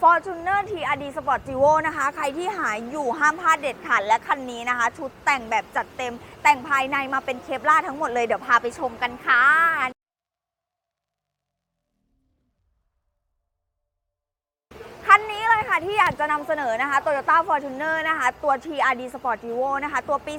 Fortuner TRD Sport g i v o นะคะ ใครที่หายอยู่ห้ามพลาดเด็ดขาดและคันนี้นะคะ ชุดแต่งแบบจัดเต็ม แต่งภายในมาเป็นเคปล่าทั้งหมดเลย เดี๋ยวพาไปชมกันค่ะคันนี้เลยค่ะที่อยากจะนำเสนอนะคะ Toyota Fortuner นะคะ ตัว TRD Sport g i v o นะคะ ตัวปี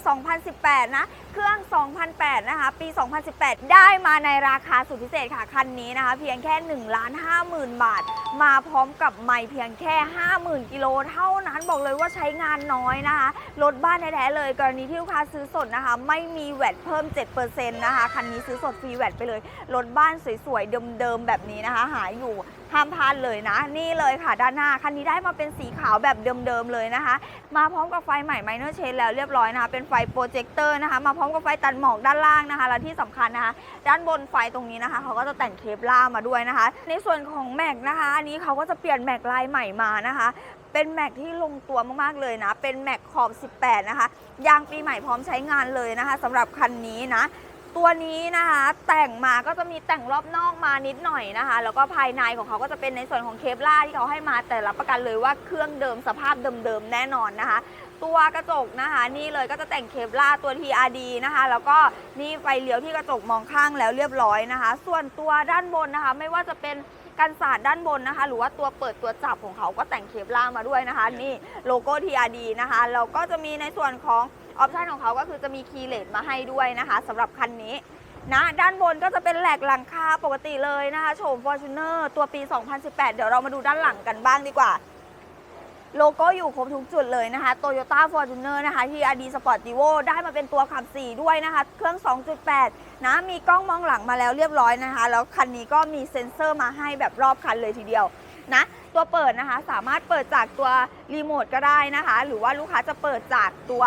2018 นะ เครื่อง 2008 นะคะ ปี 2018 ได้มาในราคาสุดพิเศษค่ะ คันนี้นะคะ เพียงแค่ 1 ล้าน 50,000 บาท มาพร้อมกับไม่เพียงแค่ 50,000 กิโลเท่านั้นบอกเลยว่าใช้งานน้อยนะคะ รถบ้านแท้ๆเลย กรณีที่ลูกค้าซื้อสดนะคะ ไม่มีแวดเพิ่ม 7%นะคะ คันนี้ซื้อสดฟรีแวดไปเลย รถบ้านสวยๆ เดิมๆ แบบนี้นะคะ หาอยู่ห้ามพลาดเลยนะ นี่เลยค่ะ ด้านหน้า คันนี้ได้มาเป็นสีขาวแบบเดิมๆ เลยนะคะ มาพร้อมกับไฟใหม่ Minor Change แล้วเรียบร้อยนะคะ เป็นไฟโปรเจคเตอร์นะคะ มาร้อมกับไฟตัดหมอกด้านล่างนะคะ และที่สำคัญนะคะ ด้านบนไฟตรงนี้นะคะ เขาก็จะแต่งเคปล่ามาด้วยนะคะ ในส่วนของแม็กนะคะ อันนี้เขาก็จะเปลี่ยนแม็กลายใหม่มานะคะเป็นแม็กที่ลงตัวมากๆเลยนะ เป็นแม็กขอบ 18 นะคะ ยางปีใหม่พร้อมใช้งานเลยนะคะสำหรับคันนี้นะ ตัวนี้นะคะ แต่งมาก็จะมีแต่งรอบนอกมานิดหน่อยนะคะ แล้วก็ภายในของเขาก็จะเป็นในส่วนของเคปล่าที่เขาให้มาแต่รับประกันเลยว่าเครื่องเดิมสภาพเดิมๆแน่นอนนะคะ ตัวกระจกนะคะ นี่เลยก็จะแต่งเคปล่าตัว TRD นะคะ แล้วก็นี่ไฟเลี้ยวที่กระจกมองข้างแล้วเรียบร้อยนะคะ ส่วนตัวด้านบนนะคะ ไม่ว่าจะเป็นกันศาสตร์ด้านบนนะคะ หรือว่าตัวเปิดตัวจับของเขาก็แต่งเคปล่ามาด้วยนะคะ นี่โลโก้ TRD นะคะแล้วก็จะมีในส่วนของออปชันของเขาก็คือจะมีคีย์เลสมาให้ด้วยนะคะสำหรับคันนี้นะด้านบนก็จะเป็นแหลกหลังคาปกติเลยนะคะโฉม Fortuner ตัวปี 2018 เดี๋ยวเรามาดูด้านหลังกันบ้างดีกว่า โลโก้อยู่ครบทุกจุดเลยนะคะ Toyota Fortuner นะคะที่ RD Sport d i v o ได้มาเป็นตัวขับ 4 ด้วยนะคะ เครื่อง 2.8 นะ มีกล้องมองหลังมาแล้วเรียบร้อยนะคะ แล้วคันนี้ก็มีเซ็นเซอร์มาให้แบบรอบคันเลยทีเดียวนะตัวเปิดนะคะสามารถเปิดจากตัวรีโมทก็ได้นะคะ หรือว่าลูกค้าจะเปิดจากตัว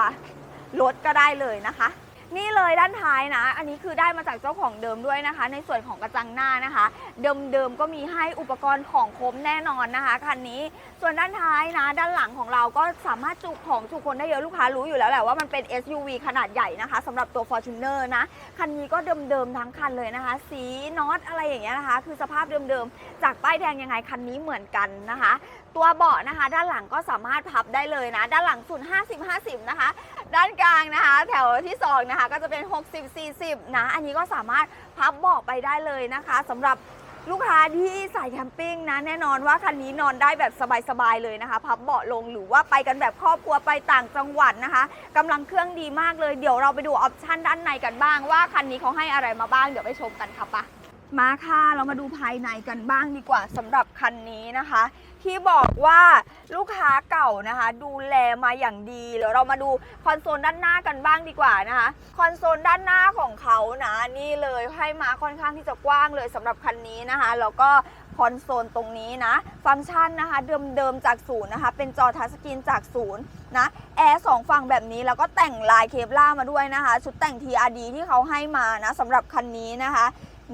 รถก็ได้เลยนะคะ นี่เลยด้านท้ายนะ อันนี้คือได้มาจากเจ้าของเดิมด้วยนะคะ ในส่วนของกระจังหน้านะคะ เดิมๆก็มีให้อุปกรณ์ของครบแน่นอนนะคะคันนี้ ส่วนด้านท้ายนะ ด้านหลังของเราก็สามารถจุของจุคนได้เยอะลูกค้ารู้อยู่แล้วแหละว่ามันเป็น SUV ขนาดใหญ่นะคะสำหรับตัว Fortuner นะ คันนี้ก็เดิมๆทั้งคันเลยนะคะ สีน็อตอะไรอย่างเงี้ยนะคะ คือสภาพเดิมๆจากป้ายแดงยังไงคันนี้เหมือนกันนะคะ ตัวเบาะนะคะ ด้านหลังก็สามารถพับได้เลยนะ ด้านหลังสุด50-50 นะคะ ด้านกลางนะคะ แถวที่สองนะคะก็จะเป็น 60-40 นะ อันนี้ก็สามารถพับเบาะไปได้เลยนะคะสำหรับลูกค้าที่ใส่แคมปิ้งนะแน่นอนว่าคันนี้นอนได้แบบสบายๆเลยนะคะ พับเบาะลงหรือว่าไปกันแบบครอบครัวไปต่างจังหวัดนะคะกำลังเครื่องดีมากเลยเดี๋ยวเราไปดูออปชันด้านในกันบ้างว่าคันนี้เขาให้อะไรมาบ้างเดี๋ยวไปชมกันค่ะปะ มาค่ะ เรามาดูภายในกันบ้างดีกว่าสำหรับคันนี้นะคะ ที่บอกว่าลูกค้าเก่านะคะ ดูแลมาอย่างดีเดี๋ยวเรามาดูคอนโซลด้านหน้ากันบ้างดีกว่านะคะ คอนโซลด้านหน้าของเขานะนี่เลยให้มาค่อนข้างที่จะกว้างเลยสำหรับคันนี้นะคะแล้วก็คอนโซลตรงนี้นะ ฟังก์ชันนะคะ เดิมๆจากศูนย์นะคะ เป็นจอทัชสกรีนจากศูนย์นะแอร์สองฝั่งแบบนี้แล้วก็แต่งลายเคปล่ามาด้วยนะคะ ชุดแต่ง TRD ที่เขาให้มานะสำหรับคันนี้นะคะ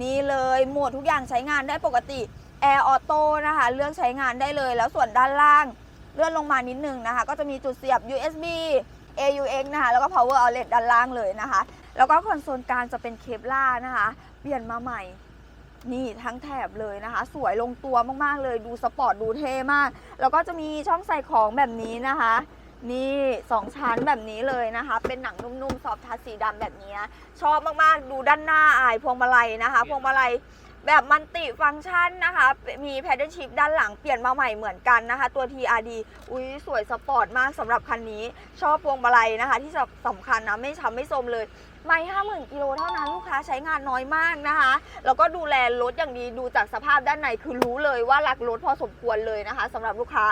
นี่เลยหมดทุกอย่างใช้งานได้ปกติแอร์ออโต้นะคะเลือกใช้งานได้เลยแล้วส่วนด้านล่างเลื่อนลงมานิดนึงนะคะ ก็จะมีจุดเสียบ USB AUX นะคะแล้วก็ power outlet ด้านล่างเลยนะคะ แล้วก็คอนโซลกลางจะเป็นเคปล่านะคะ เปลี่ยนมาใหม่นี่ทั้งแถบเลยนะคะ สวยลงตัวมากๆเลยดูสปอร์ตดูเท่มาก แล้วก็จะมีช่องใส่ของแบบนี้นะคะ นี่สองชั้นแบบนี้เลยนะคะ เป็นหนังนุ่มๆซอฟทัชสีดำแบบนี้นะชอบมากๆ ดูด้านหน้าอายพวงมาลัยนะคะ พวงมาลัยแบบมันติฟังก์ชันนะคะ มีแพดเดิลชิพด้านหลังเปลี่ยนมาใหม่เหมือนกันนะคะ ตัว TRD อุ้ยสวยสปอร์ตมากสำหรับคันนี้ ชอบพวงมาลัยนะคะ ที่สำคัญนะ ไม่ช้ำไม่โทรมเลย ไม่ห้าหมื่นกิโลเท่านั้นลูกค้าใช้งานน้อยมากนะคะ แล้วก็ดูแลรถอย่างดีดูจากสภาพด้านในคือรู้เลยว่ารักรถพอสมควรเลยนะคะสำหรับลูกค้า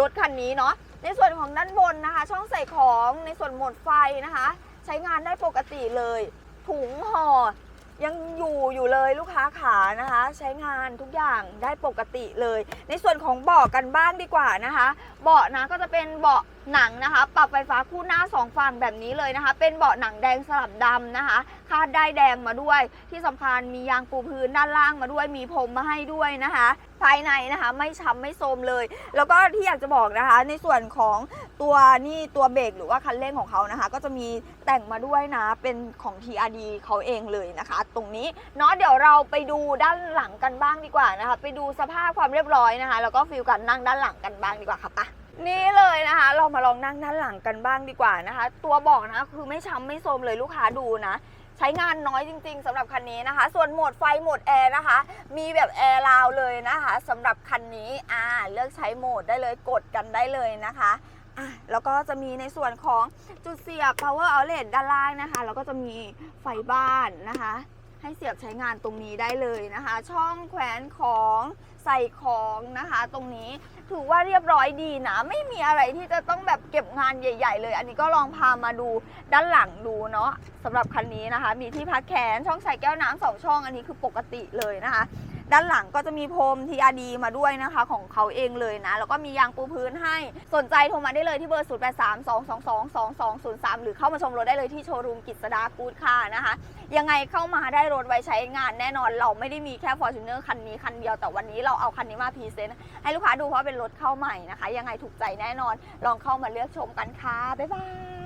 รถคันนี้เนาะในส่วนของด้านบนนะคะ ช่องใส่ของในส่วนหมดไฟนะคะ ใช้งานได้ปกติเลย ถุงห่อยังอยู่อยู่เลยลูกค้าขานะคะ ใช้งานทุกอย่างได้ปกติเลย ในส่วนของเบาะกันบ้างดีกว่านะคะ เบาะนะก็จะเป็นเบาะหนังนะคะ ปรับไฟฟ้าคู่หน้าสองฝั่งแบบนี้เลยนะคะ เป็นเบาะหนังแดงสลับดำนะคะคาดได้แดงมาด้วย ที่สำคัญมียางปูพื้นด้านล่างมาด้วย มีพรมมาให้ด้วยนะคะ ภายในนะคะ ไม่ช้ำไม่โทรมเลย แล้วก็ที่อยากจะบอกนะคะ ในส่วนของตัวนี่ตัวเบรกหรือว่าคันเร่งของเขานะคะ ก็จะมีแต่งมาด้วยนะ เป็นของ TRD เขาเองเลยนะคะ ตรงนี้เนาะเดี๋ยวเราไปดูด้านหลังกันบ้างดีกว่านะคะ ไปดูสภาพความเรียบร้อยนะคะ แล้วก็ฟิลการนั่งด้านหลังกันบ้างดีกว่าค่ะปะนี่เลยนะคะ เรามาลองนั่งด้านหลังกันบ้างดีกว่านะคะ ตัวบอกนะคะคือไม่ช้ำไม่โทรมเลยลูกค้าดูนะ ใช้งานน้อยจริง ๆสำหรับคันนี้นะคะ ส่วนโหมดไฟโหมดแอร์นะคะ มีแบบแอร์ราวเลยนะคะสำหรับคันนี้อ่าเลือกใช้โหมดได้เลยกดกันได้เลยนะคะอะแล้วก็จะมีในส่วนของจุดเสียบ power outlet ด้านล่างนะคะ แล้วก็จะมีไฟบ้านนะคะ ให้เสียบใช้งานตรงนี้ได้เลยนะคะ ช่องแขวนของใส่ของนะคะ ตรงนี้ถือว่าเรียบร้อยดีนะ ไม่มีอะไรที่จะต้องแบบเก็บงานใหญ่ ๆ เลย อันนี้ก็ลองพามาดูด้านหลังดูเนาะสำหรับคันนี้นะคะ มีที่พักแขนช่องใส่แก้วน้ำสองช่องอันนี้คือปกติเลยนะคะ ด้านหลังก็จะมีพรม TRD มาด้วยนะคะของเขาเองเลยนะ แล้วก็มียางปูพื้นให้สนใจโทรมาได้เลยที่เบอร์ 0 8 3 2 2 2 2 2 0 3 หรือเข้ามาชมรถได้เลยที่โชว์รูมกิจสดากูดค่ะนะคะ ยังไงเข้ามาได้รถไว้ใช้งานแน่นอนเราไม่ได้มีแค่ Fortuner คันนี้คันเดียวแต่วันนี้เราเอาคันนี้มาพรีเซนต์ให้ลูกค้าดูเพราะเป็นรถเข้าใหม่นะคะ ยังไงถูกใจแน่นอน ลองเข้ามาเลือกชมกันค่ะบ๊ายบาย